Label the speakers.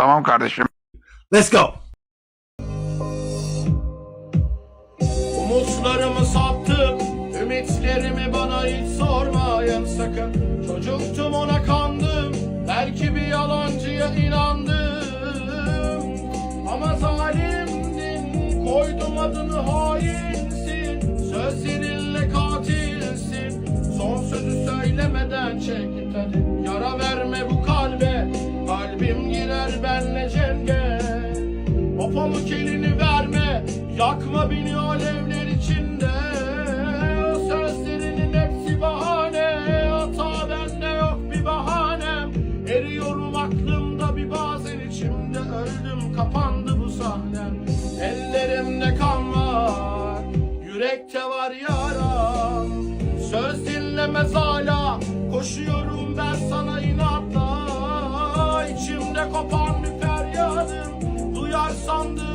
Speaker 1: Tamam kardeşim.
Speaker 2: Let's go.
Speaker 3: Umutlarımı sattım Ümitlerimi bana hiç sormayın sakın Çocuktum ona kandım Belki bir yalancıya inandım Ama zalimdin Koydum adını hainsin Sözlerinle katilsin Son sözü söylemeden çekip hadi o pamuk elini verme Yakma beni alevler içinde. Sözlerinin hepsi bahane Hata bende yok bir bahanem. Eriyorum aklımda bir bazen içimde Öldüm kapandı bu sahnem. Ellerimde kan var Yürekte var yaram. Söz dinlemez hala Koşuyorum ben sana inatla. İçimde kopan bir feryadım song